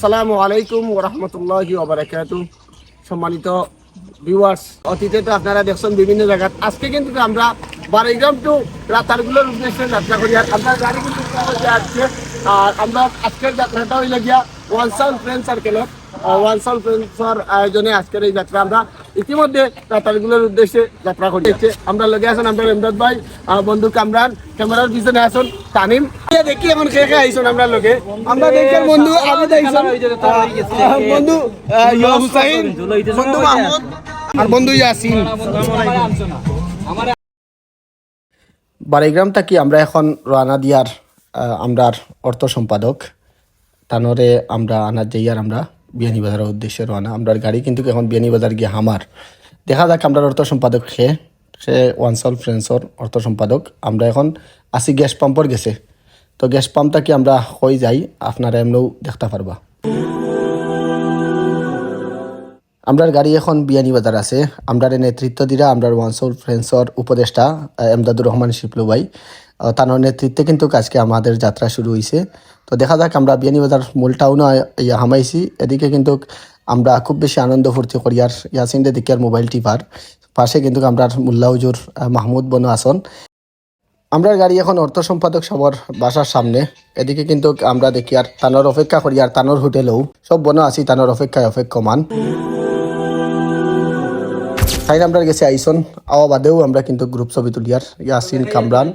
আসসালামু আলাইকুম ওরহামতুল্লাহ ওবরাকাত সম্মানিত ভিউয়ার্স অতীতে তো আপনারা দেখছেন বিভিন্ন জায়গায় আজকে কিন্তু আমরা বারিগ্রাম টু রাতারগুলোর উদ্দেশ্যে যাত্রা করি। আর আপনার গাড়ি কিন্তু আসছে, আর আমরা আজকের যাত্রাটা হইলে গিয়া ওয়ান সাউন্ড ফ্রেন্ড সার্কেলের ওয়ান সাউন্ড ফ্রেন্ডসর আয়োজনে আজকের এই যাত্রা। আমরা ইতিমধ্যে রাতারগুলোর উদ্দেশ্যে যাত্রা করতেছে আমরা লগে আছেন আমরা এমদাদ ভাই বন্ধু কামরান। ক্যামেরার পিছনে আছেন তানিম। দেখি এখন খেয়ে খেয়ে আইসুন আমরা লগে। আমরা দেখি বন্ধু আবিদ আইসুন বন্ধু হুসাইন বন্ধু মাহমুদ আর বন্ধু ইয়াসিন। বাড়িগ্রাম থাকি আমরা এখন রানা দিয়ার আহ, আমরার অর্থ সম্পাদক। তানরে আমরা আনার যাইয়ার আমরা। বিয়ানীবাজারের উদ্দেশ্যে রওনা। আমরার গাড়ি কিন্তু এখন বিয়ানীবাজার গিয়ে হামার। দেখা যাক আমরা অর্থ সম্পাদক সে সে ওয়ানসল ফ্রেন্সর অর্থ সম্পাদক। আমরা এখন আসি গ্যাস পাম্পর গেছে। তো গ্যাস পাম্পটা কি আমরা হয়ে যাই? আপনারা এমনিও দেখতে পারবা। আমরার গাড়ি এখন বিয়ানীবাজার আছে। আমরার নেতৃত্ব দিরা আমরার ওয়ানসোল ফ্রেন্সর উপদেষ্টা এমদাদুর রহমান শিপলু ভাই। তার নেতৃত্বে কিন্তু আজকে আমাদের যাত্রা শুরু হয়েছে তো দেখা যাক, আমরা বিয়ানীবাজার মূল টাউনে হামাইছি। এদিকে কিন্তু আমরা খুব বেশি আনন্দ ফুর্তি করি। আর ইয়াসিনদের দিকে আর মোবাইল টিপার। পাশে কিন্তু আমরা মুল্লা হুজুর মাহমুদ বনু আসন আমরার গাড়ি এখন অর্থ সম্পাদক সবর বাসার সামনে। এদিকে কিন্তু আমরা দেখি, আর তানোর অপেক্ষা করি, আর তানোর হোটেলেও। সব বনো আছি, তানোর অপেক্ষায় অপেক্ষমান। তাই আমরা গেছি আইসন। আওয়া বাদেও আমরা কিন্তু গ্রুপ ছবি তুলিয়ার ইয়াসিন, কামরান।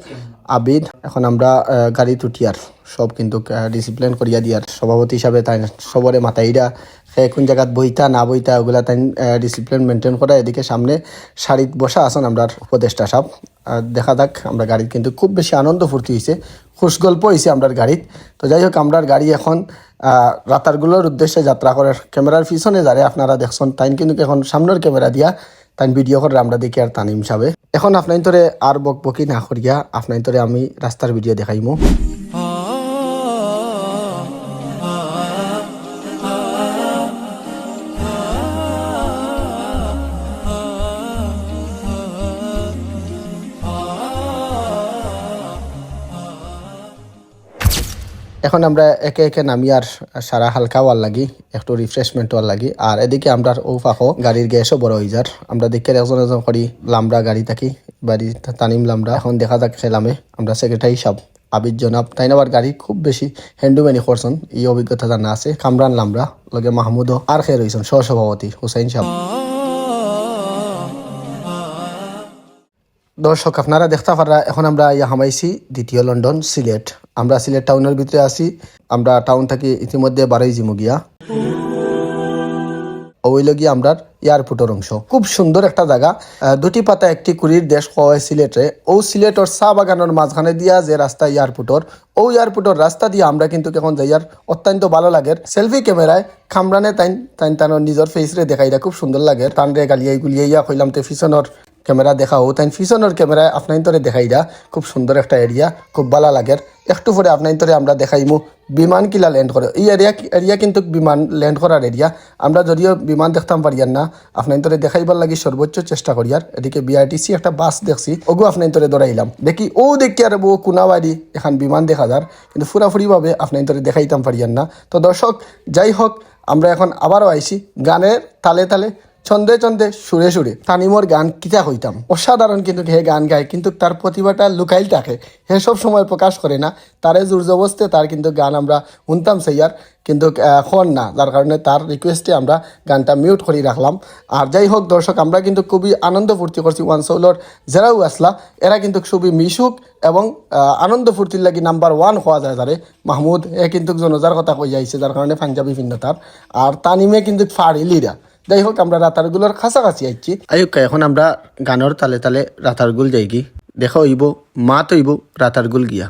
আবিদ, এখন আমরা গাড়ি তুটিয়ার সব কিন্তু ডিসিপ্লিন করিয়া দিয়ার সভাপতি হিসাবে তাই সবরে মাতাইরা সে কোন জায়গাত বইতা না বইতা ওগুলা তাই ডিসিপ্লিন মেনটেন করা এদিকে সামনে শাড়িত বসা আছেন আমরা উপদেষ্টা আর দেখা যাক, আমরা গাড়ির কিন্তু খুব বেশি আনন্দ ফুর্তি হয়েছে খুশ গল্প হয়েছে আমরার গাড়িত। তো যাই হোক, আমরার গাড়ি এখন রাতারগুলোর উদ্দেশ্যে যাত্রা করার ক্যামেরার পিছনে যারে আপনারা দেখছেন তাই কিন্তু এখন সামনের ক্যামেরা দিয়া তাই ভিডিও করে আমরা দেখি আর তানিম সাবে। এখন আপনার তোরে আর বকবকি না করিয়া আপনার তোরে আমি রাস্তার ভিডিও দেখাইমু। এখন আমরা একে একে নামি আর সারা হালকা হওয়ার লাগি, একটু রিফ্রেশমেন্ট হওয়ার লাগি। আর এদিকে আমরা ও ফাঁকো গাড়ির গ্যাসও বড় হয়ে যার। আমরা দেখে একজন একজন করি, লামড়া গাড়ি থাকি, বাড়ি তানিম লামড়া। এখন দেখা যাক খেলামে আমরা সেক্রেটারি সাহেব আবিদ জনাব। তাই আবার গাড়ি খুব বেশি হ্যান্ডুম্যানি করছেন, এই অভিজ্ঞতা জানা আছে। কামরান লামড়া, লগে মাহমুদও আর খেয়ে রয়েছেন সহসভাপতি হুসাইন সাহেব দর্শক, আপনারা দেখতে পারা এখন আমরা ইয়া হামাইছি দ্বিতীয় লন্ডন সিলেট। আমরা সিলেট টাউনের ভিতরে আছি, আমরা টাউন থাকি ইতিমধ্যে বারোই জিমুগিয়া ওইল গিয়ে আমরা এয়ারপোর্টের অংশ। খুব সুন্দর একটা জায়গা। দুটি পাতা, একটি কুড়ির দেশ হয় সিলেটে। ও সিলেটর চা বাগানের মাঝখানে দিয়া যে রাস্তা এয়ারপোর্টর, ও এয়ারপোর্টের রাস্তা দিয়ে আমরা কিন্তু এখন যাইয়ার অত্যন্ত ভালো লাগে। সেলফি ক্যামেরায় খামরানে তাইন তাইন তানোর নিজের ফেসরে দেখাইরা খুব সুন্দর লাগে। টান রে গালিয়াই গুলিয়াই ইয়া কইলাম তে ফিসনের ক্যামেরা দেখা ও তাই ফিসনের ক্যামেরা আপনার তোরে দেখাই দা খুব সুন্দর একটা এরিয়া খুব ভালো লাগে একটু পরে আপনার তোরে আমরা দেখাইমু বিমান কিলা ল্যান্ড করে। এই এরিয়া এরিয়া কিন্তু বিমান ল্যান্ড করার এরিয়া আমরা যদিও বিমান দেখতাম পারিয়ার না আপনার তোরে দেখাইবার লাগি সর্বোচ্চ চেষ্টা করিয়ার। এদিকে বিআরটিসি একটা বাস দেখছি, ওগু আপনার তোরে দৌড়াইলাম দেখি ও দেখি আর বউ কুনাবাড়ি, এখান বিমান দেখা যার। কিন্তু ফুরাফুরিভাবে আপনার তোরে দেখাইতাম পারিয়ার না। তো দর্শক, যাই হোক, আমরা এখন আবারও আইছি গানের তালে তালে। ছন্দে ছন্দে সুরে সুরে তানিমর গান কিতা হইতাম। অসাধারণ কিন্তু হে গান গায়, কিন্তু তার প্রতিভাটা লুকাইল থাকে। হে সব সময় প্রকাশ করে না। তারে জোর জবস্তে তার কিন্তু গান আমরা শুনতাম সেইয়ার কিন্তু এখন না। যার কারণে তার রিকোয়েস্টে আমরা গানটা মিউট করে রাখলাম আর যাই হোক দর্শক আমরা কিন্তু খুবই আনন্দ ফুর্তি করছি ওয়ান সৌলর যারাও আসলা এরা কিন্তু খুবই মিশুক এবং আনন্দ ফুর্তির লাগি নাম্বার ওয়ান হওয়া যায় তারে মাহমুদ, এ কিন্তু জনজার কথা কই যাইছে যার কারণে পাঞ্জাবি ভিন্নতার আর তানিমে কিন্তু ফাড়িলিরা যাই হোক আমরা রাতার রাতারগুলোর কাছাকাছি আইছি। আয়ুক এখন আমরা গানের তালে তালে রাতারগুল যাই কি দেখা হইব মা তৈব রাতারগুল গিয়া।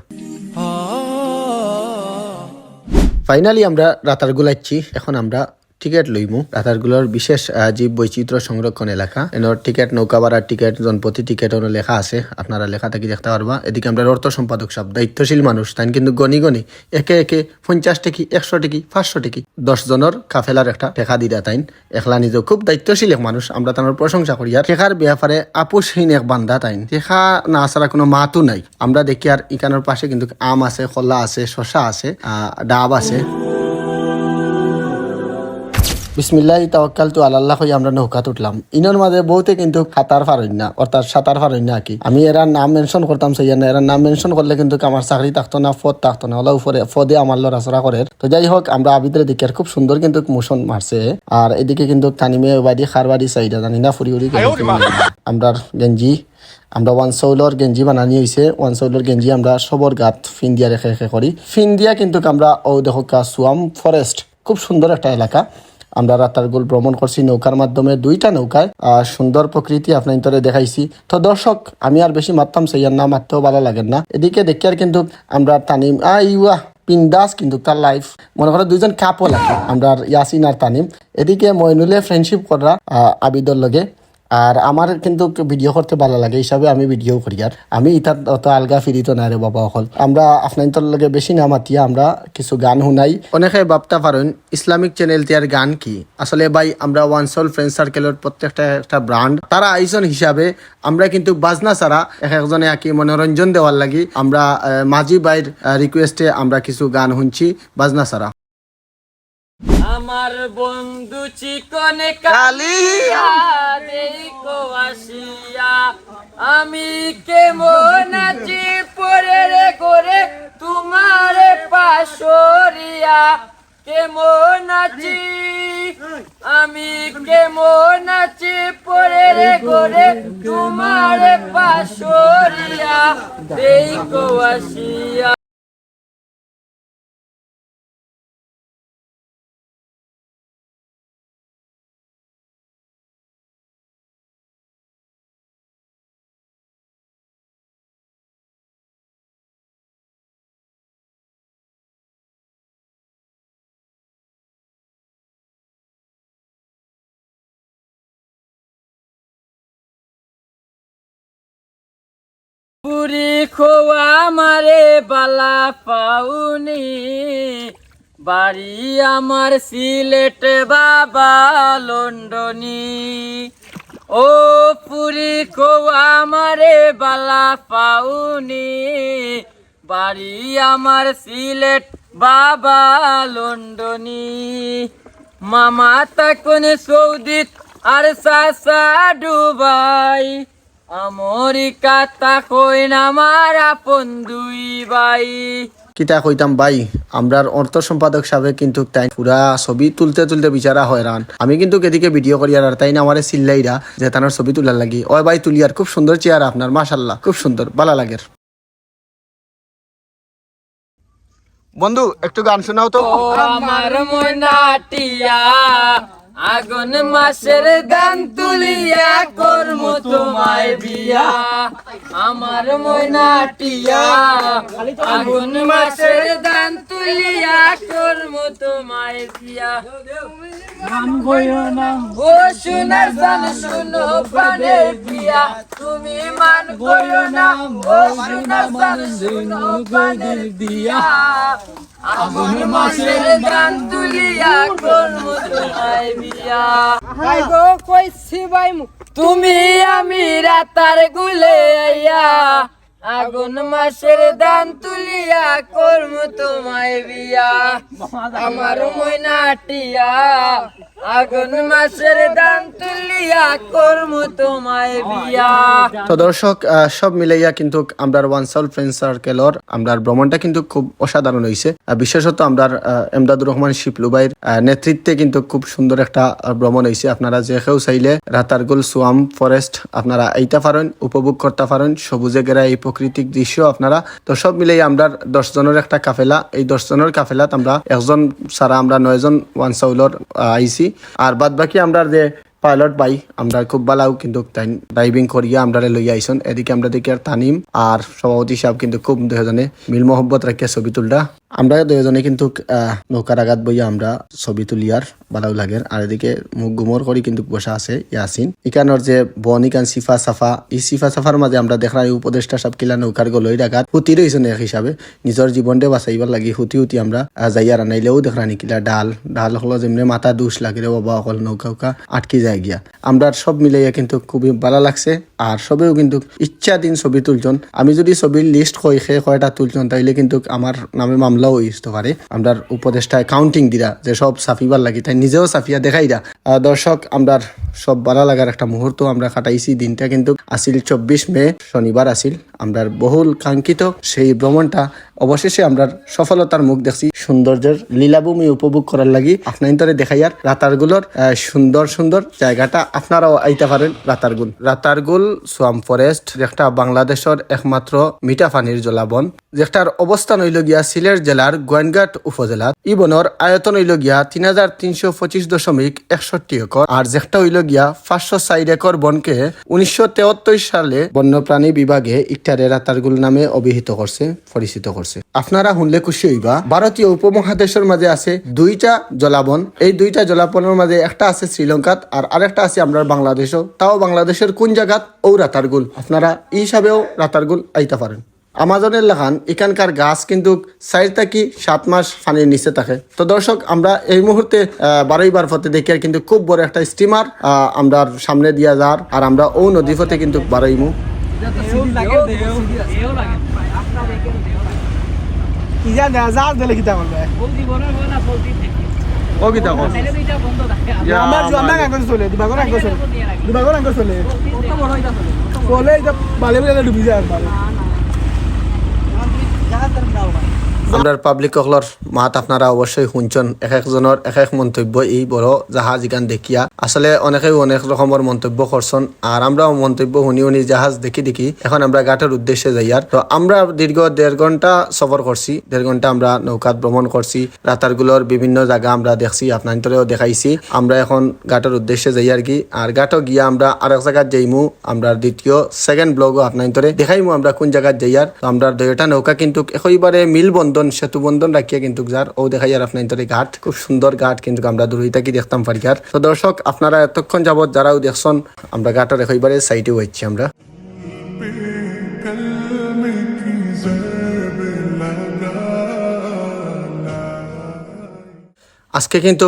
ফাইনালি আমরা রাতার গুল আইছি। এখন আমরা টিকেট লইমু। রাতারগুলোর বিশেষ জীব বৈচিত্র্য সংরক্ষণ এলাকা। এনর টিকেট, নৌকা ভাড়ার টিকেট, জনপতি টিকেট অনু লেখা আছে। আপনারা লেখা থাকি দেখতে পারবা। এদিকে আমরা অর্থ সম্পাদক সব দায়িত্বশীল মানুষ। তাই কিন্তু গনি গনি, একে একে পঞ্চাশ টেকি, একশো টেকি, পাঁচশো টেকি, দশ জনের কাফেলার একটা টেকা দিদা তাইন। একলা নিজে খুব দায়িত্বশীল এক মানুষ। আমরা তার প্রশংসা করি। আর টেকার ব্যাপারে আপোষহীন এক বান্ধা তাইন। টেকা না ছাড়া কোনো মাতও নাই। আমরা দেখি আর ইকানোর পাশে কিন্তু আম আছে, খোলা আছে শশা আছে ডাব আছে। বিসমিল্লাহ তাওয়াক্কাল তু আল্লাহ হই আমরা নৌকাত উঠলাম। ইনর মাঝে বহুতে কিন্তু খাতার পারেন না অর্থাৎ সাঁতার পারেন না কি। আমি এরা নাম মেনশন করতাম সেই না এরা নাম মেনশন করলে কিন্তু আমার চাকরি থাকতো না পদ থাকতো না, ওলা উপরে পদে আমার লড়াচড়া করে। তো যাই হোক, আমরা আবিদের দিকে খুব সুন্দর কিন্তু মোশন মারছে। আর এদিকে কিন্তু তানিমে বাড়ি খার বাড়ি চাইটা জানি না, ফুরি উড়ি আমরা গেঞ্জি, আমরা ওয়ান সৌলর গেঞ্জি বানানি হয়েছে ওয়ান সৌলর গেঞ্জি আমরা সবর গাত ফিন দিয়া রেখে রেখে করি। ফিন দিয়া কিন্তু আমরা, ও দেখো সুয়াম ফরেস্ট খুব সুন্দর একটা এলাকা। আমরা রাতারগুল ভ্রমণ করছি নৌকার মাধ্যমে, দুইটা নৌকায় সুন্দর প্রকৃতি আপনার দেখাইছি। তো দর্শক, আমি আর বেশি মারতাম সেই না মারতেও ভালো লাগে না। এদিকে দেখি আর কিন্তু আমরা তানিম আ ইউয়া পিন্দাস কিন্তু তার লাইফ মনে করো দুইজন কাপল। আমরা ইয়াসিন আর তানিম। এদিকে মইনুলে ফ্রেন্ডশিপ করা আবিদর লগে। আর আমার কিন্তু ভিডিও করতে ভালো লাগে হিসাবে আমি ভিডিও করি। আর আমি ইতার অত আলগা ফিরিত না রে বাবা অকল। আমরা আপনার লগে বেশি না মাতিয়া আমরা কিছু গান শুনাই। অনেকে ভাবতে পারেন, ইসলামিক চ্যানেল তিয়ার গান কি? আসলে ভাই, আমরা ওয়ান সোল ফ্রেন্ড সার্কেলের প্রত্যেকটা একটা ব্রান্ড তারা আইসন হিসাবে, আমরা কিন্তু বাজনা ছাড়া এক একজনে আঁকি মনোরঞ্জন দেওয়ার লাগি, আমরা মাঝি বাইর রিকোয়েস্টে আমরা কিছু গান শুনছি বাজনা ছাড়া। আমার বন্ধু চিকনে কালিয়া। দেখো আসিয়া আমি কেমন আছি পরে রে করে তোমার পাশরিয়া। কেমন আছি? আমি কেমন আছি পরে রে করে তোমার পাশরিয়া। দেখো আসিয়া পুরি খোয়া মারে বালা পাউনি। বাড়ি আমার সিলেট বাবা লন্ডনি। ও পুরি খোয়া মারে বালা পাউনি। বাড়ি আমার সিলেট বাবা লন্ডনি। মামা তখন সৌদিত আর সাসা ডুবাই আমেরিকা তা কই আমার আপন দুই কিতা কইতাম ভাই আমরার অর্থ সম্পাদক সাহেব কিন্তু তাই পুরা ছবি তুলতে তুলতে বিচারা হয়রান আমি কিন্তু এদিকে ভিডিও করি আর তাই না আমারে চিল্লাইরা যে তানার ছবি তোলার লাগি। ওই ভাই তুলিয়ার খুব সুন্দর চেয়ার আপনার মাশাল্লাহ খুব সুন্দর ভালো লাগের বন্ধু একটু গান শোনাও তো। আমার মনাটিয়া আগুন মাসের দান তুলিয়া কর্ম তোমায় বিয়া। আমার ময়না টিয়া। আগুন মাসের দান তুলিয়া কর্ম তোমায় বিয়া। নাম গয় নাম ও সোনার জান শুনো পারে তুমি মান করো না ও সোনার শুনো পারে দিয়া। আগুন মাসের গান তুলিয়া কর্ম তোমায় বিয়া ভাই গো কইছি ভাই তুমি আমি রাতার গুলে আইয়া আগুন মাসের দান তুলিয়া কর্ম তোমায় বিয়া। আমার ময়নাটিয়া আগুন মাসের দান তুলিয়া কর্ম তোমায় বিয়া। তো দর্শক সব মিলাইয়া কিন্তু আমরা ওয়ান সাউল ফ্রেন্ড সার্কেলর আমরা ভ্রমণটা কিন্তু খুব অসাধারণ আহ, বিশেষত আমরা এমদাদুর রহমান আহ, নেতৃত্বে কিন্তু খুব সুন্দর একটা ভ্রমণ হয়েছে আপনারা যে কেউ চাইলে রাতারগুল সোয়াম ফরেস্ট আপনারা এইটা পারেন উপভোগ করতে পারেন সবুজে গেরা এই প্রাকৃতিক দৃশ্য আপনারা, তো সব মিলেই আমরা দশ জনের একটা কাফেলা। এই দশ জনের কাফেলাত আমরা একজন সারা আমরা নয়জন ওয়ান সাউলর আইসি আর বাদ বাকি আমরা যে পাইলট বাই আমরা খুব ভালো কিন্তু ড্রাইভিং করিয়া আমরা লই আইসন। এদিকে আমরা দেখি আর তানিম আর সভাপতি সাহেব কিন্তু খুব দুজনে মিল মোহব্বত রাখিয়া ছবি তুলটা আমরা দুজনে কিন্তু নৌকার আঘাত বইয়া আমরা ছবি তুলিয়ার ভালো লাগে। আর এদিকে মুখ গুমর করি কিন্তু বসা আছে ইয়াসিন। ইকানোর যে বন ইকান সিফা সাফা, এই সিফা সাফার মাঝে আমরা দেখা এই উপদেষ্টা সব কিলা নৌকার গলই ডাকাত হুতি রয়েছেন এক হিসাবে। নিজের জীবনটা বাঁচাইবার লাগি হুতি হুতি আমরা যাইয়া রানাইলেও দেখা নিকিলা ডাল। ডাল হলো যেমনি মাথা দুষ লাগে রে বাবা, অকল নৌকা উকা আটকি যায় গিয়া। আমরা সব মিলাইয়া কিন্তু খুবই ভালো লাগছে। আর সবেও কিন্তু ইচ্ছা দিন ছবি তুলছেন আমি যদি ছবির লিস্ট কই সে কয়টা তুলছেন তাইলে কিন্তু আমার নামে মামলাও হইতে পারে। আমরা উপদেষ্টায় কাউন্টিং দিরা, যে সব সাফিবার লাগি, তাই নিজেও সাফিয়া দেখাই দা দর্শক আমরা সব ভালো লাগার একটা মুহূর্ত আমরা কাটাইছি দিনটা কিন্তু আসিল চব্বিশ মে, শনিবার আসিল আমরা বহুল কাঙ্ক্ষিত সেই ভ্রমণটা অবশেষে আমরা সফলতার মুখ দেখছি। সৌন্দর্যের লীলাভূমি উপভোগ করার লাগি আপনার দেখাইয়ার রাতারগুলোর সুন্দর সুন্দর জায়গাটা আপনারাও আইতে পারেন রাতারগুল। রাতারগুল, সোয়াম ফরেস্ট যেটা বাংলাদেশের একমাত্র মিঠা পানির জলাবন যেটার অবস্থান হইল গিয়া সিলেট জেলার গোয়েনঘাট উপজেলা ই বনের আয়তন হইল গিয়া তিন হাজার তিনশো পঁচিশ দশমিক একষট্টি একর আর যেটা হইল গিয়া পাঁচশো ষাট একর বনকে উনিশশো তেহত্তর সালে বন্যপ্রাণী বিভাগে ইকটারে রাতারগুল নামে অভিহিত করছে পরিচিত করছে আপনারা শুনলে খুশি হইবা ভারতীয় উপমহাদেশের মাঝে আছে দুইটা জলাবন। এই দুইটা জলাবনের মাঝে একটা আছে শ্রীলঙ্কাত আর আরেকটা আছে আমরা বাংলাদেশও তাও বাংলাদেশের কোন জায়গাত ও রাতারগুল আপনারা এই হিসাবেও রাতারগুল আইতে পারেন। আমাজনের লাগান এখানকার গাছ কিন্তু চার থাকি সাত মাস পানির নিচে থাকে। তো দর্শক আমরা এই মুহূর্তে আহ, বারোই বার পথে দেখি আর কিন্তু খুব বড় একটা স্টিমার আমরা সামনে দিয়া যার আর আমরা ও নদী পথে কিন্তু বারোইমু ও আমরা আগে চলে দিবাগর আগে চলে। দিবাগর আগে চলে। চলে। এটা বালে বালে ডুবি যায় Александр Голованин. আমরা পাবলিক সকলর মাত আপনারা অবশ্যই শুনছেন এক একজনের এক এক মন্তব্য এই বড় জাহাজ ইখান দেখিয়া। আসলে অনেকেই অনেক রকমের মন্তব্য করছেন আর আমরাও মন্তব্য শুনি শুনি জাহাজ দেখি দেখি এখন আমরা ঘাটের উদ্দেশ্যে যাইয়ার তো আমরা দীর্ঘ দেড় ঘণ্টা সফর করছি। দেড় ঘণ্টা আমরা নৌকাত ভ্রমণ করছি। রাতারগুলোর বিভিন্ন জায়গা আমরা দেখছি, আপনাদেরও দেখাইছি। আমরা এখন ঘাটের উদ্দেশ্যে যাই আর কি। আর ঘাটও গিয়া আমরা আরেক জায়গায় যাইমু। আমরা দ্বিতীয় সেকেন্ড ব্লগও আপনাদের দেখাইমু আমরা কোন জায়গায় যাইয়ার আমরা দুইটা নৌকা কিন্তু একেবারে মিল বন্ধন সেতু বন্ধন রাখিয়া কিন্তু যার ও দেখা যার আপনার ইন্টারে ঘাট, খুব সুন্দর ঘাট কিন্তু আমরা দূরই থাকি দেখতাম পারি ঘাট তো দর্শক, আপনারা এতক্ষণ যাবত যারাও দেখছেন, আমরা ঘাটের একেবারে সাইডে হচ্ছি আমরা। আজকে কিন্তু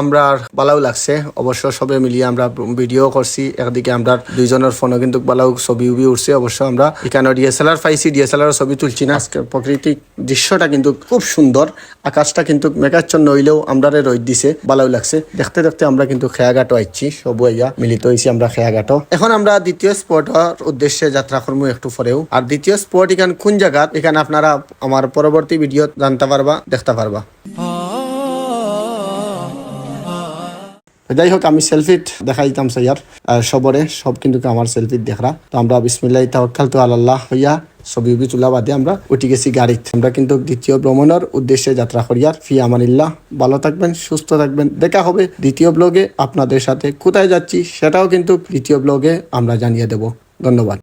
আমরা ভালো লাগছে। অবশ্য সবে মিলিয়ে আমরা ভিডিও করছি। একদিকে আমরা দুইজনের ফোনও কিন্তু ভালো ছবি উবি উঠছে। অবশ্য আমরা এখানে ডিএসএলআর পাইছি। ডিএসএলআর ছবি তুলছি না। আজকে প্রাকৃতিক দৃশ্যটা কিন্তু খুব সুন্দর। আকাশটা কিন্তু মেঘাচ্ছন্ন হইলেও আমরা রোদ দিছে ভালো লাগছে। দেখতে দেখতে আমরা কিন্তু খেয়াঘাটও আইছি। সব আইয়া মিলিত হয়েছি আমরা খেয়াঘাটও। এখন আমরা দ্বিতীয় স্পটের উদ্দেশ্যে যাত্রা করব একটু পরেও। আর দ্বিতীয় স্পট এখানে কোন জায়গা এখানে আপনারা আমার পরবর্তী ভিডিও জানতে পারবা, দেখতে পারবা। যাই হোক, আমি সেলফিট দেখা দিতাম সৈয়ার। সবরে, সব কিন্তু আমার সেলফিট দেখরা। তো আমরা বিসমিল্লাহ তাওয়াক্কাল তো আল্লাহ হইয়া ছবি উবি তোলা বাদে আমরা উঠে গেছি গাড়িতে। আমরা কিন্তু দ্বিতীয় ভ্রমণের উদ্দেশ্যে যাত্রা করিয়ার। ফি আমানিল্লাহ। ভালো থাকবেন, সুস্থ থাকবেন। দেখা হবে দ্বিতীয় ব্লগে আপনাদের সাথে। কোথায় যাচ্ছি, সেটাও কিন্তু দ্বিতীয় ব্লগে আমরা জানিয়ে দেব। ধন্যবাদ।